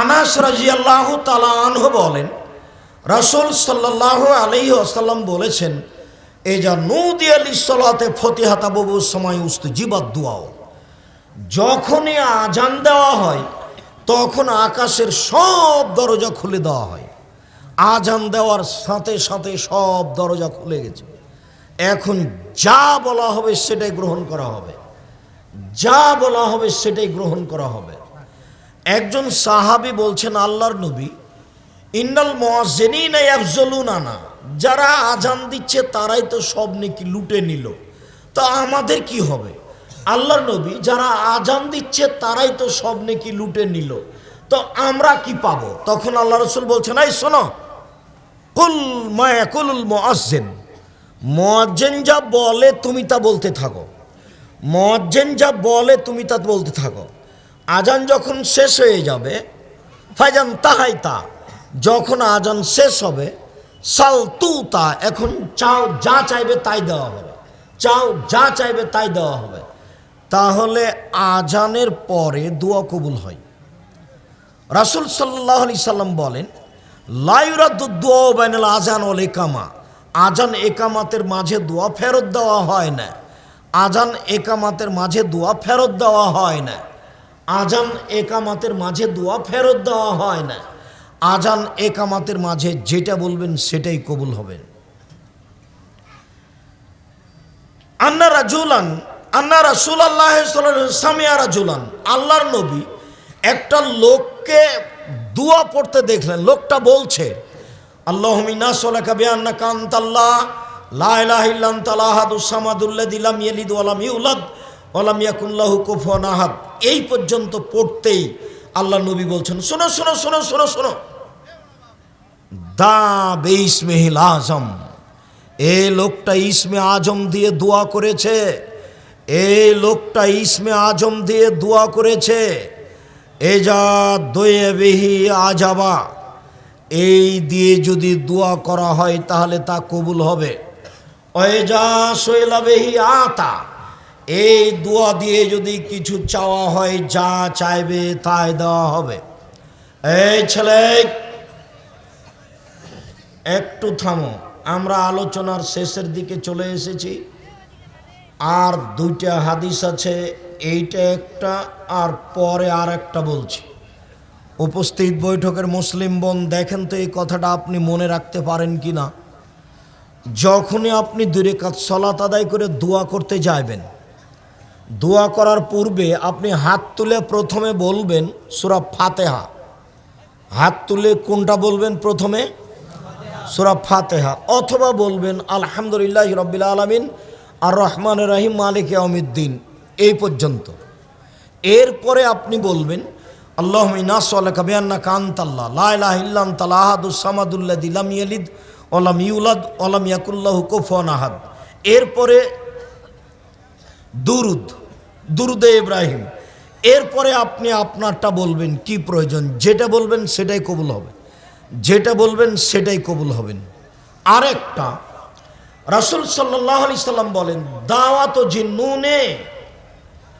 আনাস রাজিয়াল্লাহ তালাহ বলেন, রাসুল সাল্লাহ আলী আসাল্লাম বলেছেন এই যা নৌদি আলী সলাতে ফতিহাতা বাবুর সময় উস্ত জিবাদ দোয়াও। যখনই আজান দেওয়া হয়, তখন আকাশের সব দরজা খুলে দেওয়া হয়। আজান দেওয়ার সাথে সাথে সব দরজা খুলে গেছে। এখন যা বলা হবে সেটাই গ্রহণ করা হবে। যা বলা হবে সেটাই গ্রহণ করা হবে। একজন সাহাবি বলছেন, আল্লাহর নবী, ইন্নাল মোয়াজেনিন আফজলুন আনা যারা আজান দিচ্ছে তারাই তো সব নাকি লুটে নিল। তা আমাদের কি হবে? আল্লাহর নবী, যারা আজান দিচ্ছে তারাই তো সব নাকি লুটে নিল। তো আমরা কি পাবো? তখন আল্লাহ রসুল বলছেন, এই শোনো, কুল মায়াকুল মোয়াজ্জেন মোয়াজ্জেন যা বলে তুমি তা বলতে থাকো মোয়াজ্জেন যা বলে তুমি তা বলতে থাকো আজান যখন শেষ হয়ে যাবে, ফাইজান তাহাই তা যখন আজান শেষ হবে, সাল তু তা এখন চাও যা চাইবে তাই দেওয়া হবে। চাও যা চাইবে তাই দেওয়া হবে। তাহলে আজানের পরে দোয়া কবুল হয়। রাসুল সাল্লাহ আলি সাল্লাম বলেন বাইনাল আজান ওল একামা আজান একামাতের মাঝে দোয়া ফেরত দেওয়া হয় না। আজান একামাতের মাঝে দোয়া ফেরত দেওয়া হয় না। আজান একামাতের মাঝে দোয়া ফেরত দেওয়া হয় না। আজান একামাতের মাঝে যেটা বলবেন সেটাই কবুল হবে। আন্না রাজুলান, আন্না রাসুল আল্লাহ সামিয়া রাজুলান, আল্লাহর নবী একটা লোককে দোয়া পড়তে দেখলেন। লোকটা বলছে আল্লাহ মিনা সোলাকা বিয়ান্না কান্তাল্লাহ লাইলাহিল্লাম তালাহাদুসামাদুল্লাহ দিলাম ইয়েলিদ ওয়ালাম ইউলাদ। ওয়ালাম ইয়াকুল্লাহু কুফুয়ান আহাদ। এই পর্যন্ত পড়তেই আল্লাহ নবী বলছেন, শোনো শোনো শোনো শোনো শোনো। দা বেইসমেহিল আজম। এ লোকটা ইসমে আজম দিয়ে দোয়া করেছে। এই লোকটা ইসমে আজম দিয়ে দোয়া করেছে। এ যা দয়ে বেহি আজাবা। এই দিয়ে যদি দোয়া করা হয় তাহলে তা কবুল হবে। অয়েজা শৈলা বেহি আতা। এই দোয়া দিয়ে যদি কিছু চাওয়া হয়, যা চাইবে তাই দেওয়া হবে। এই ছেলে, একটু থামো। আমরা আলোচনার শেষের দিকে চলে এসেছি। আর দুইটা হাদিস আছে, এইটা একটা, আর পরে আর একটা বলছি। উপস্থিত বৈঠকের মুসলিম বোন, দেখেন তো এই কথাটা আপনি মনে রাখতে পারেন কি না যখনই আপনি দূরে কাজ সলাত আদায় করে দোয়া করতে যাবেন দোয়া করার পূর্বে আপনি হাত তুলে প্রথমে বলবেন সুরা ফাতেহা। হাত তুলে কোনটা বলবেন প্রথমে? সুরা ফাতেহা। অথবা বলবেন, আলহামদুলিল্লাহ রব্বিল আলমিন আর রহমান রাহিম, মালিক আমিদ্দিন এই পর্যন্ত। এরপরে আপনি বলবেন আল্লাহ নাসকাবিয়ান্না কান্তাল্লাহ লাইলাহ ইল্লাম তালাহাদুসামাদুল্লাহ দিলাম ইয়ালিদ ওলাম ইউলাদ ওলাম ইয়াকুল্লাহ কুফন আহাদ। এরপরে দুরুদ, দুরুদে ইব্রাহিম। এরপরে আপনি আপনারটা বলবেন, কি প্রয়োজন? যেটা বলবেন সেটাই কবুল হবে। যেটা বলবেন সেটাই কবুল হবেন আরেকটা, রাসুল সাল্লাহ সাল্লাম বলেন, দাওয়াত যে নুনে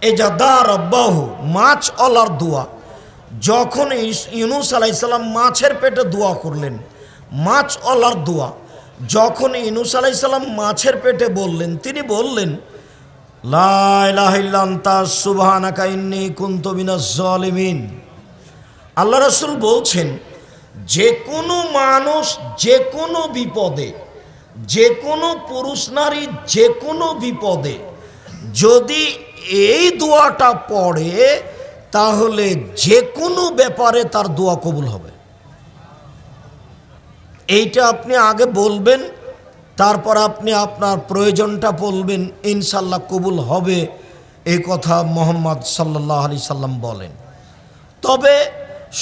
এ যা দা রব্বাহু, মাছ অলার দোয়া। যখন ইউনুস আলাইসাল্লাম মাছের পেটে দোয়া করলেন, মাছ অলার দোয়া। যখন ইউনুস আলাইসাল্লাম মাছের পেটে বললেন, তিনি বললেন আল্লাহ রাসূল বলছেন যে কোনো মানুষ যে কোনো বিপদে যে কোনো পুরুষ নারী যে কোনো বিপদে, যদি এই দোয়াটা পড়ে, তাহলে যে কোনো ব্যাপারে তার দোয়া কবুল হবে। এইটা আপনি আগে বলবেন তারপর আপনি আপনার প্রয়োজনটা বলবেন, ইনশাল্লাহ কবুল হবে, এই কথা মোহাম্মদ সাল্লাহ আলি সাল্লাম বলেন। তবে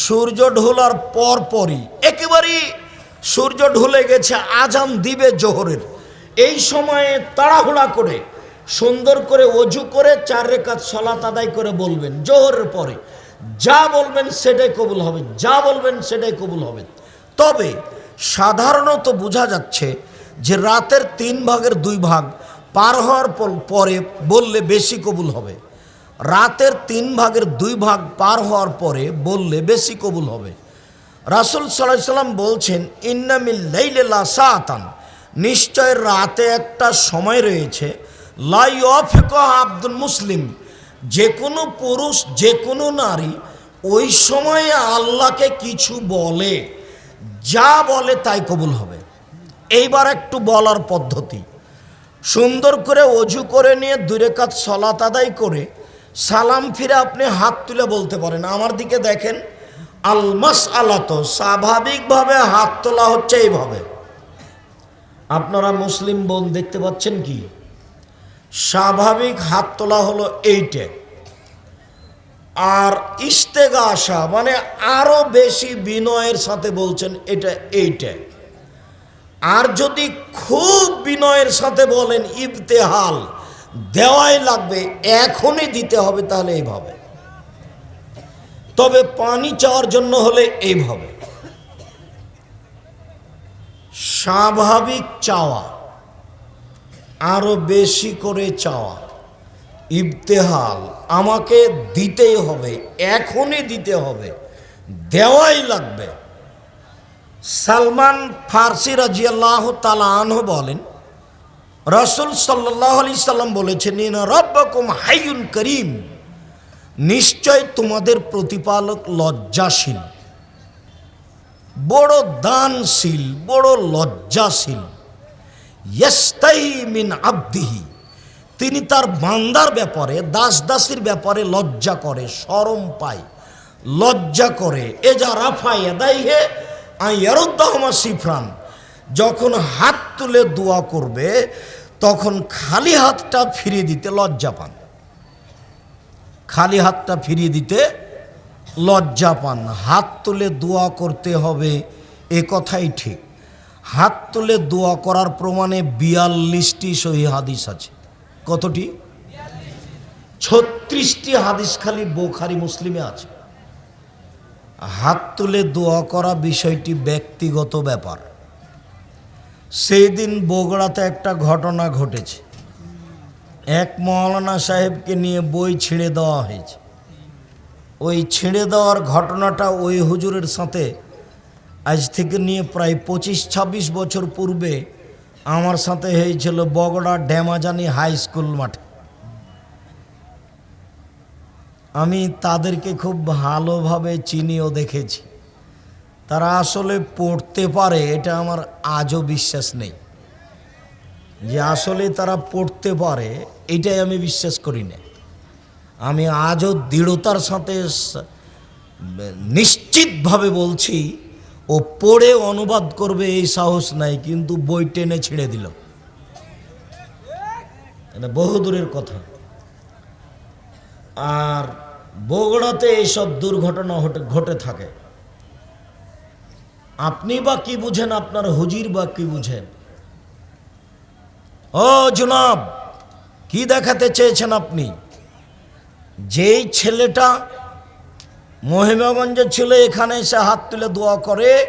সূর্য ঢোলার পর পরই একেবারেই সূর্য ঢুলে গেছে, আজান দিবে জোহরের। এই সময়ে তাড়াহুড়া করে, সুন্দর করে অজু করে চার রেখাত সলাত আদায় করে বলবেন, জোহরের পরে। যা বলবেন সেটাই কবুল হবে, যা বলবেন সেটাই কবুল হবে। তবে সাধারণত বোঝা যাচ্ছে যে রাতের তিন ভাগের দুই ভাগ পার হওয়ার পরে বললে বেশি কবুল হবে। রাতের তিন ভাগের দুই ভাগ পার হওয়ার পরে বললে বেশি কবুল হবে। রাসুল সাল্লাহ সাল্লাম বলছেন, ইন্নামিল লাইলেলা সাতান নিশ্চয় রাতে একটা সময় রয়েছে লাই অফেক আব্দুল মুসলিম। যে কোনো পুরুষ, যে কোনো নারী ওই সময়ে আল্লাহকে কিছু বলে, যা বলে তাই কবুল হবে। এইবার একটু বলার পদ্ধতি। সুন্দর করে অজু করে নিয়ে দূরে কাজ সলাত আদায় করে সালাম ফিরে আপনি হাত তুলে বলতে পারেন। আমার দিকে দেখেন আলমাস আলাত স্বাভাবিকভাবে হাত তোলা হচ্ছে এইভাবে। আপনারা মুসলিম বোন দেখতে পাচ্ছেন কি? স্বাভাবিক হাত তোলা হলো এইটে। আর ইস্তেগা আসা মানে আরও বেশি বিনয়ের সাথে বলছেন এটা এইটা। আর যদি খুব বিনয়ের সাথে বলেন, ইবতেহাল, দেওয়াই লাগবে, এখনই দিতে হবে, তাহলে এইভাবে। তবে পানি চাওয়ার জন্য হলে এইভাবে। স্বাভাবিক চাওয়া, আরও বেশি করে চাওয়া, ইবতেহাল, আমাকে দিতেই হবে, এখনই দিতে হবে, দেওয়াই লাগবে। সালমান ফার্সি রাজিয়াল্লাহ তালাহ বলেন, রসুল সাল্লাহ আলি সাল্লাম বলেছেন রব্বকুম হাইয়ুন করিম নিশ্চয় তোমাদের প্রতিপালক লজ্জাশীল, বড় দানশীল, বড় লজ্জাশীল। মিন আব্দিহি, তিনি তার বান্দার ব্যাপারে দাস দাসীর ব্যাপারে লজ্জা করে সরম পায়, লজ্জা করে। এ যা রাফা এদাই হে সিফরান। যখন হাত তুলে দোয়া করবে, তখন খালি হাতটা ফিরিয়ে দিতে লজ্জা পান। খালি হাতটা ফিরিয়ে দিতে লজ্জা পান। হাত তুলে দোয়া করতে হবে, এ কথাই ঠিক। হাত তুলে দোয়া করার প্রমাণে বিয়াল্লিশটি সহি হাদিস আছে। কতটি? ছত্রিশটি হাদিস খালি বোখারি মুসলিমে আছে। হাত তুলে দোয়া করা বিষয়টি ব্যক্তিগত ব্যাপার। সেই দিন বগুড়াতে একটা ঘটনা ঘটেছে। এক মৌলানা সাহেবকে নিয়ে বই ছিঁড়ে দেওয়া হয়েছে। ওই ছিঁড়ে দেওয়ার ঘটনাটা ওই হুজুরের সাথে আজ থেকে নিয়ে প্রায় পঁচিশ ছাব্বিশ বছর পূর্বে আমার সাথে হয়েছিল বগড়া ড্যামাজানি হাই স্কুল মাঠে। আমি তাদেরকে খুব ভালোভাবে চিনিও দেখেছি। তারা আসলে পড়তে পারে, এটা আমার আজও বিশ্বাস নেই। যে আসলে তারা পড়তে পারে, এটাই আমি বিশ্বাস করি না। আমি আজও দৃঢ়তার সাথে নিশ্চিতভাবে বলছি, ও পড়ে অনুবাদ করবে এই সাহস নাই, কিন্তু বই টেনে ছিঁড়ে দিল। এটা বহুদূরের কথা। আর বগুড়াতে এইসব দুর্ঘটনা ঘটে- থাকে। আপনি বা কি বুঝেন, আপনার হুজির বা কি বুঝেন? ও জনাব, কি দেখাতে চেয়েছেন আপনি? যেই ছেলেটা মহিমাগঞ্জে ছিল, এখানে এসে হাত তুলে দোয়া করে,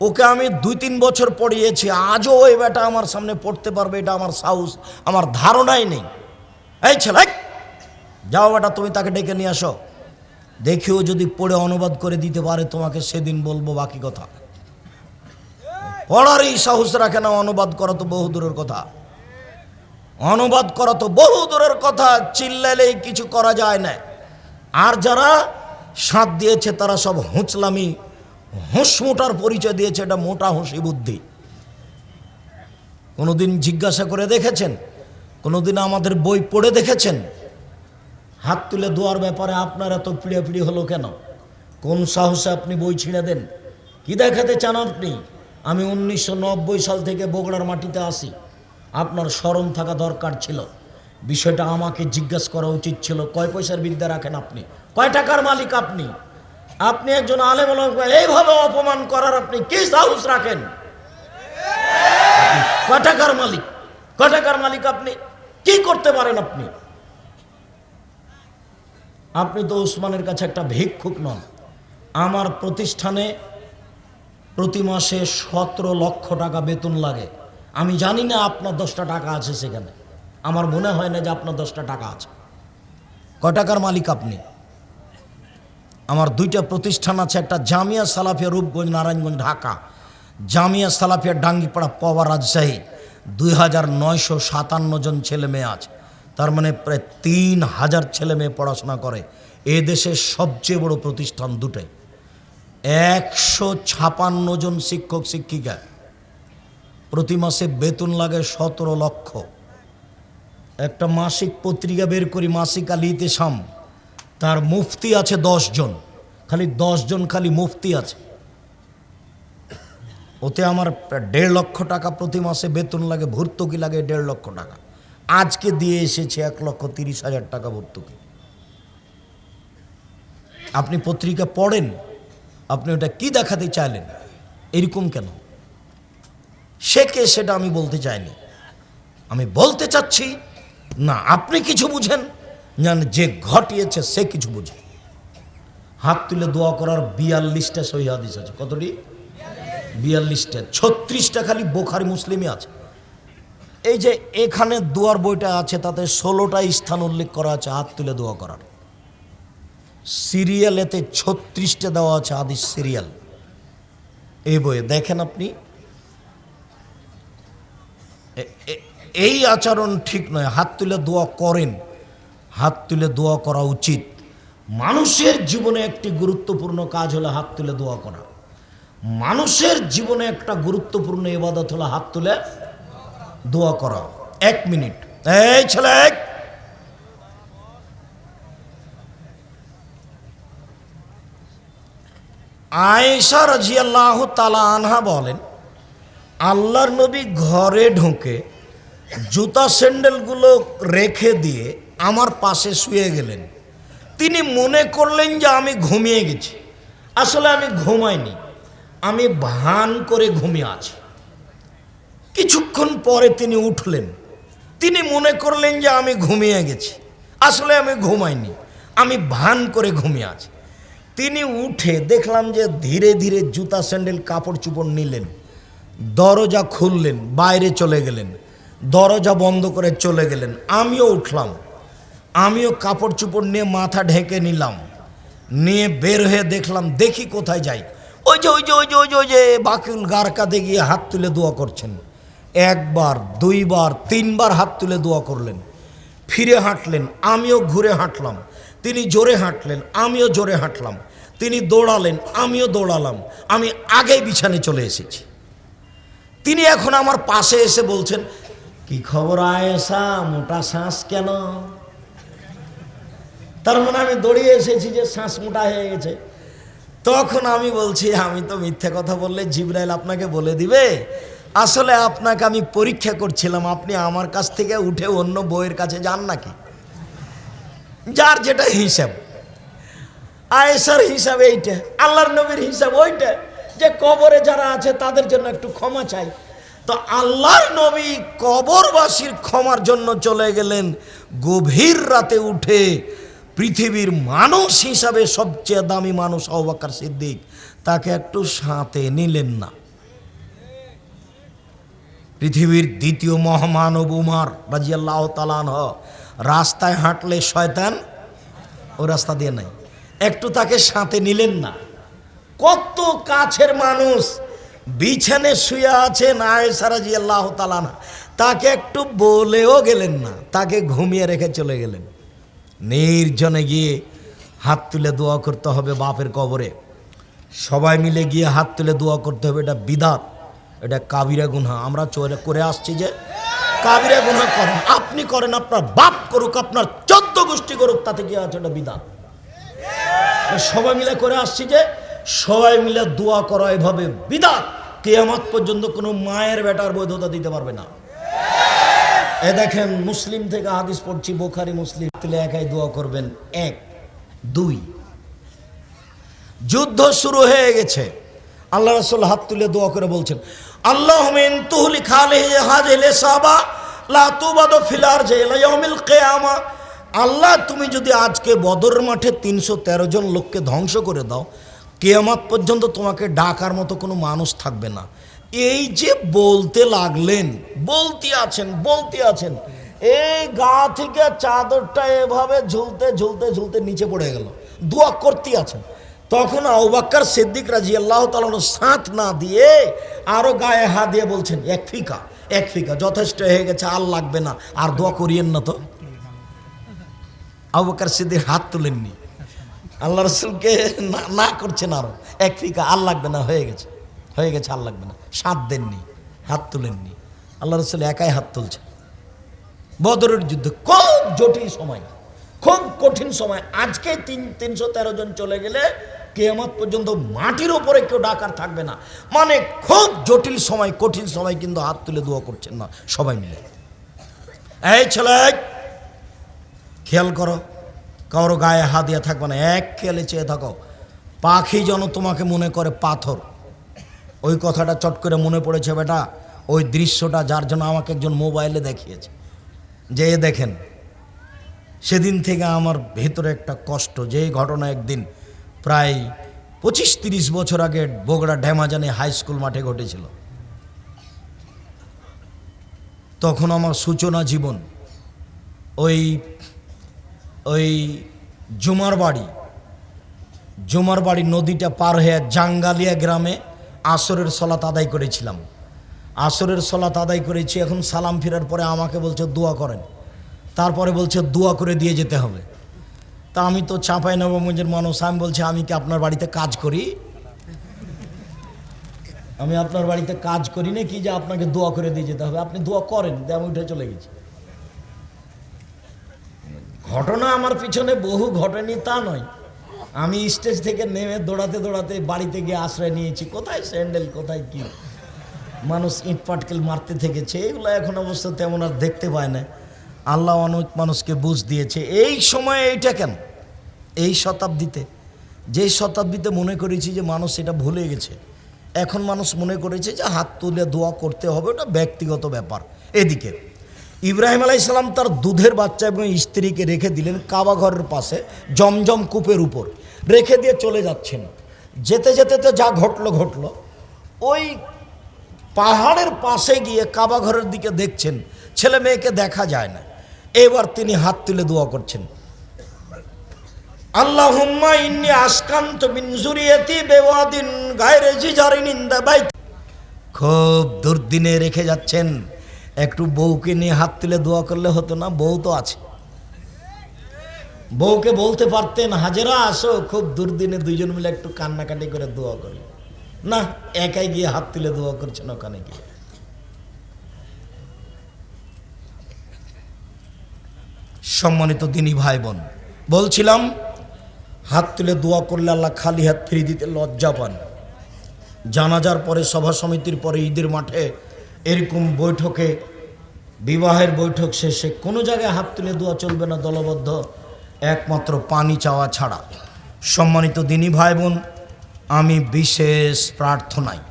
ওকে আমি দুই তিন বছর পড়িয়েছি, আজও ওই বেটা আমার সামনে পড়তে পারবে, এটা আমার সাহস, আমার ধারণাই নেই। এই ছেলে! যাও বেটা, তুমি তাকে ডেকে নিয়ে আসো। দেখিও যদি পড়ে অনুবাদ করে দিতে পারে, তোমাকে সেদিন বলব বাকি কথা। পড়ারই সাহস রাখে না, অনুবাদ করা তো বহু দূরের কথা। অনুবাদ করা তো বহু দূরের কথা চিল্লাইলেই কিছু করা যায় না। আর যারা সাঁত দিয়েছে, তারা সব হুঁচলামি হুঁস মোটার পরিচয় দিয়েছে, এটা মোটা হুঁসি বুদ্ধি। কোনোদিন জিজ্ঞাসা করে দেখেছেন? কোনোদিন আমাদের বই পড়ে দেখেছেন? হাত তুলে দোয়ার ব্যাপারে আপনার এত পিড়ে হলো কেন? কোন সাহসে আপনি বই ছিঁড়ে দেন? কি দেখাতে চান আপনি? আমি উনিশশো নব্বই সাল থেকে বগুড়ার মাটিতে আসি আপনার স্মরণ থাকা দরকার ছিল। বিষয়টা আমাকে জিজ্ঞাসা করা উচিত ছিল, কয় পয়সার বিদ্যা রাখেন আপনি? কয় টাকার মালিক আপনি? আপনি একজন আলেম এইভাবে অপমান করার আপনি কি সাহস রাখেন? কয় টাকার মালিক? কয় টাকার মালিক আপনি? কি করতে পারেন আপনি? আপনি তো উসমানের কাছে একটা ভিক্ষুক নন। আমার প্রতিষ্ঠানে প্রতি মাসে সতেরো লক্ষ টাকা বেতন লাগে। আমি জানি না আপনার দশটা টাকা আছে সেখানে। আমার মনে হয় না যে আপনার দশটা টাকা আছে। কয় টাকার মালিক আপনি? আমার দুইটা প্রতিষ্ঠান আছে, একটা জামিয়া সালাফিয়া রূপগঞ্জ, নারায়ণগঞ্জ, ঢাকা। জামিয়া সালাফিয়া ডাঙ্গিপাড়া পাওয়া রাজশাহী। দুই হাজার নয়শো সাতান্ন জন ছেলে মেয়ে আছে। তার মানে প্রায় তিন হাজার ছেলে মেয়ে পড়াশোনা করে। এ দেশের সবচেয়ে বড় প্রতিষ্ঠান দুটাই একশো ছাপান্ন জন শিক্ষক, শিক্ষিকা। প্রতি মাসে বেতন লাগে সতেরো লক্ষ। একটা মাসিক পত্রিকা বের করি, মাসিক আলিতে সাম তার মুফতি আছে জন। খালি জন খালি মুফতি আছে। ওতে আমার দেড় লক্ষ টাকা প্রতি মাসে বেতন লাগে, ভর্তুকি লাগে দেড় লক্ষ টাকা। আজকে দিয়ে এসেছে এক লক্ষ তিরিশ হাজার টাকা ভর্তুকি। আপনি পত্রিকা পড়েন, আপনি ওটা কি দেখাতে চাইলেন? এরকম কেন? সে কে সেটা আমি বলতে চাইনি। আমি বলতে চাচ্ছি, না, আপনি কিছু বুঝেন? জান যে ঘটিয়েছে সে কিছু বুঝে। হাত তুলে দোয়া করার বিয়াল্লিশটা সহি হাদিস আছে। কতটি? বিয়াল্লিশটা, ছত্রিশটা খালি বোখারি মুসলিমই আছে। এই যে এখানে দোয়ার বইটা আছে, তাতে ষোলোটা স্থান উল্লেখ করা আছে, হাত তুলে দোয়া করার। সিরিয়ালেতে ছত্রিশটা দেওয়া আছে হাদিস সিরিয়াল। এই বইয়ে দেখেন আপনি? এই আচরণ ঠিক নয়, হাত তুলে দোয়া করেন। হাত তুলে দোয়া করা উচিত। মানুষের জীবনে একটি গুরুত্বপূর্ণ কাজ হলো হাত তুলে দোয়া করা। মানুষের জীবনে একটা গুরুত্বপূর্ণ ইবাদত হলো হাত তুলে দোয়া করা এক মিনিট। এই ছেলে, এক। আয়েশা রাজিয়াল্লাহ তালা আনহা বলেন, আল্লাহর নবী ঘরে ঢুকে জুতা স্যান্ডেলগুলো রেখে দিয়ে আমার পাশে শুয়ে গেলেন। তিনি মনে করলেন যে আমি ঘুমিয়ে গেছি। আসলে আমি ঘুমাইনি, আমি ভান করে ঘুমিয়ে আছি। কিছুক্ষণ পরে তিনি উঠলেন। তিনি মনে করলেন যে আমি ঘুমিয়ে গেছি। আসলে আমি ঘুমাইনি। আমি ভান করে ঘুমিয়ে আছি। তিনি উঠে দেখলাম যে ধীরে ধীরে জুতা, স্যান্ডেল, কাপড়, চুপড় নিলেন। দরজা খুললেন, বাইরে চলে গেলেন। দরজা বন্ধ করে চলে গেলেন। আমিও উঠলাম। আমিও কাপড়, চুপড় নিয়ে মাথা ঢেকে নিলাম। নিয়ে বের হয়ে দেখলাম, দেখি কোথায় যাই। ওই যে ওই যে ওই যে ওই যে ওই যে, বাকিউল গারকাতে গিয়ে হাত তুলে দোয়া করছেন। একবার, দুইবার, তিনবার হাত তুলে দোয়া করলেন। ফিরে হাঁটলেন, আমিও ঘুরে হাঁটলাম। তিনি জোরে হাঁটলেন, আমিও জোরে হাঁটলাম। তিনি দৌড়ালেন, আমিও দৌড়ালাম। আমি আগেই বিছানে চলে এসেছি। তিনি এখন আমার পাশে এসে বলছেন, কি খবর আয়েসা মোটা শ্বাস কেন? তার মানে আমি দৌড়িয়ে এসেছি যে শ্বাস মোটা হয়ে গেছে। তখন আমি বলছি, আমি তো মিথ্যে কথা বললে জিব্রাইল আপনাকে বলে দিবে? আসলে আপনাকে আমি পরীক্ষা করছিলাম, আপনি আমার কাছ থেকে উঠে অন্য বইয়ের কাছে যান নাকি? যার যেটা হিসাব। আয়েসার হিসাব এইটা, আল্লাহর নবীর হিসাব ওইটা, যে কবরে যারা আছে তাদের জন্য একটু ক্ষমা চাই। তো আল্লাহর নবী কবরবাসীর ক্ষমার জন্য চলে গেলেন, গভীর রাতে উঠে পৃথিবীর মানুষ হিসাবে সবচেয়ে দামি মানুষ অবাকার সিদ্দিক। তাকে একটু সাথে নিলেন না। পৃথিবীর দ্বিতীয় মহামানব উমার রাজিয়াল্লাহ তালান রাস্তায় হাঁটলে শয়তান ও রাস্তা দিয়ে নাই একটু তাকে সাথে নিলেন না। কত কাছের মানুষ বিছানে শুয়ে আছেন আয়েশা রাজিয়াল্লাহ তালানা তাকে একটু বলেও গেলেন না। তাকে ঘুমিয়ে রেখে চলে গেলেন। নির্জনে গিয়ে হাত তুলে দোয়া করতে হবে বাপের কবরে। সবাই মিলে গিয়ে হাত তুলে দোয়া করতে হবে। এটা বিধাত এটা কাবিরা গুনহা। আমরা চোরে করে আসছি যে কাবিরা গুনহা করেন। আপনি করেন, আপনার বাপ করুক, আপনার চোদ্দ গোষ্ঠী করুক, তাতে কি আছে এটা বিধাত সবাই মিলে করে আসছি যে সবাই মিলে দোয়া করা, এভাবে বিদাত কেয়ামত পর্যন্ত কোনো মায়ের বেটার বৈধতা দিতে পারবে না। এ দেখেন, মুসলিম থেকে হাদিস পড়ছি, বোখারি, মুসলিম। তুলে একাই দোয়া করবেন। এক, দুই। যুদ্ধ শুরু হয়ে গেছে। আল্লাহ রসুল হাত তুলে দোয়া করে বলছেন, আল্লাহ তুহলি খালে ফিলার কিয়ামা। আল্লাহ, তুমি যদি আজকে বদর মাঠে তিনশো তেরো জন লোককে ধ্বংস করে দাও, কেয়ামাত পর্যন্ত তোমাকে ডাকার মতো কোনো মানুষ থাকবে না। এই যে বলতে লাগলেন, বলতে আছেন বলতে আছেন, এই গা থেকে চাদরটা এভাবে ঝুলতে ঝুলতে ঝুলতে নিচে পড়ে গেল। দোয়া করতে আছেন। তখন আউবাক্কার সিদ্দিক রাজি আল্লাহ তালন সাঁত না দিয়ে আরও গায়ে হাত দিয়ে বলছেন, এক ফিকা এক ফিকা, যথেষ্ট হয়ে গেছে, আর লাগবে না, আর দোয়া করিয়েন না তো। আউবাক্কার সিদ্দিক হাত তুলেননি। আল্লাহ রসুলকে না করছেন আরও, এক ফিকা, আর লাগবে না, হয়ে গেছে হয়ে গেছে, আর লাগবে না। সাত দেননি, হাত তুলেননি। আল্লাহ রসুল একাই হাত তুলছে বদরের যুদ্ধ খুব জটিল সময়, খুব কঠিন সময়। আজকে তিন, তিনশো তেরো জন চলে গেলে কেয়ামত পর্যন্ত মাটির ওপরে কেউ ডাকার থাকবে না। মানে খুব জটিল সময়, কঠিন সময় কিন্তু হাত তুলে দোয়া করছেন না, সবাই মিলে। এই ছেলে, খেয়াল করো, কারও গায়ে হাত দিয়ে থাকবে না, এক খেয়ালে চেয়ে থাকো। পাখি যেন তোমাকে মনে করে পাথর। ওই কথাটা চট করে মনে পড়েছে বেটা, ওই দৃশ্যটা যার জন্য আমাকে একজন মোবাইলে দেখিয়েছে। যে দেখেন, সেদিন থেকে আমার ভেতরে একটা কষ্ট যে ঘটনা একদিন প্রায় পঁচিশ তিরিশ বছর আগে বগুড়া ড্যামাজানে হাই স্কুল মাঠে ঘটেছিল। তখন আমার সূচনা জীবন, ওই ওই জুমার বাড়ি জুমার বাড়ি নদীটা পার হয়ে জাঙ্গালিয়া গ্রামে আসরের সলাত আদায় করেছিলাম। আসরের সলাত আদায় করেছি, এখন সালাম ফেরার পরে আমাকে বলছে, দোয়া করেন। তারপরে বলছে, দোয়া করে দিয়ে যেতে হবে। তা আমি তো চাঁপাই নবমঞ্জের মানুষ, আমি বলছি, আমি কি আপনার বাড়িতে কাজ করি? আমি আপনার বাড়িতে কাজ করি না কি যে আপনাকে দোয়া করে দিয়ে যেতে হবে? আপনি দোয়া করেন আমি উঠে চলে গেছি। ঘটনা আমার পিছনে বহু ঘটেনি, তা নয়। আমি স্টেজ থেকে নেমে দৌড়াতে দৌড়াতে বাড়িতে গিয়ে আশ্রয় নিয়েছি। কোথায় স্যান্ডেল, কোথায় কি? মানুষ ইট পাটকেল মারতে থেকেছে, এগুলো এখন অবশ্য তেমন আর দেখতে পায় না। আল্লাহ অনেক মানুষকে বুঝ দিয়েছে। এই সময়ে এইটা কেন? এই শতাব্দীতে। যেই শতাব্দীতে মনে করেছি যে মানুষ এটা ভুলে গেছে। এখন মানুষ মনে করেছে যে হাত তুলে দোয়া করতে হবে, ওটা ব্যক্তিগত ব্যাপার। এদিকে, ইব্রাহিম আলাইসাল্লাম তার দুধের বাচ্চা এবং স্ত্রীকে রেখে দিলেন কাবা ঘরের পাশে, জমজম কূপের উপর। রেখে দিয়ে চলে যাচ্ছেন। যেতে যেতে তো যা ঘটলো ঘটলো। ওই পাহাড়ের পাশে গিয়ে কাবা ঘরের দিকে দেখছেন, ছেলে মেয়েকে দেখা যায় না। এবার তিনি হাত তুলে দোয়া করছেন। আল্লাহুম্মা ইন্নি আসকান্ত মিন জুরিয়াতি বেওয়াদিন গায়রে জিজারিন ইন দা বাইত। খুব দুর্দিনে রেখে যাচ্ছেন। একটু বউকে নিয়ে হাত তুলে দোয়া করলে হতো না, বউ তো আছে। বউকে বলতে পারতেন, হাজেরা, আসো। খুব দুর্দিনে দুইজন মিলে একটু কান্নাকাটি করে দোয়া করি না, একাই গিয়ে হাত তুলে দোয়া করছেন ওখানে গিয়ে। সম্মানিত দিনী ভাই বোন বলছিলাম, হাত তুলে দোয়া করলে আল্লাহ খালি হাত ফিরিয়ে দিতে লজ্জা পান। জানাজার পরে সভা সমিতির পরে ঈদের মাঠে এরকম বৈঠকে, বিবাহের বৈঠক শেষে কোনো জায়গায় হাত তুলে দোয়া চলবে না, দলবদ্ধ, একমাত্র পানি চাওয়া ছাড়া। সম্মানিত দিনী ভাই বোন আমি বিশেষ প্রার্থনায়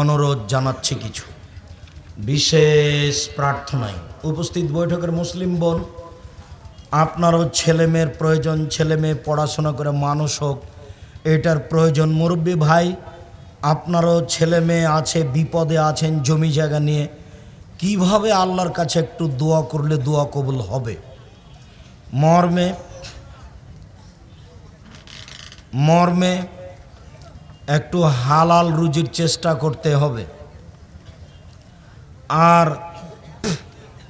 অনুরোধ জানাচ্ছি কিছু। বিশেষ প্রার্থনায় উপস্থিত বৈঠকের মুসলিম বোন, আপনারও ছেলে মেয়ের প্রয়োজন, ছেলে মেয়ে পড়াশোনা করে মানুষ হোক, এটার প্রয়োজন। মুরব্বী ভাই, আপনারও ছেলে মেয়ে আছে, বিপদে আছেন, জমি জায়গা নিয়ে, কীভাবে আল্লাহর কাছে একটু দোয়া করলে দোয়া কবুল হবে? মর্মে মর্মে একটু হালাল রুজির চেষ্টা করতে হবে। আর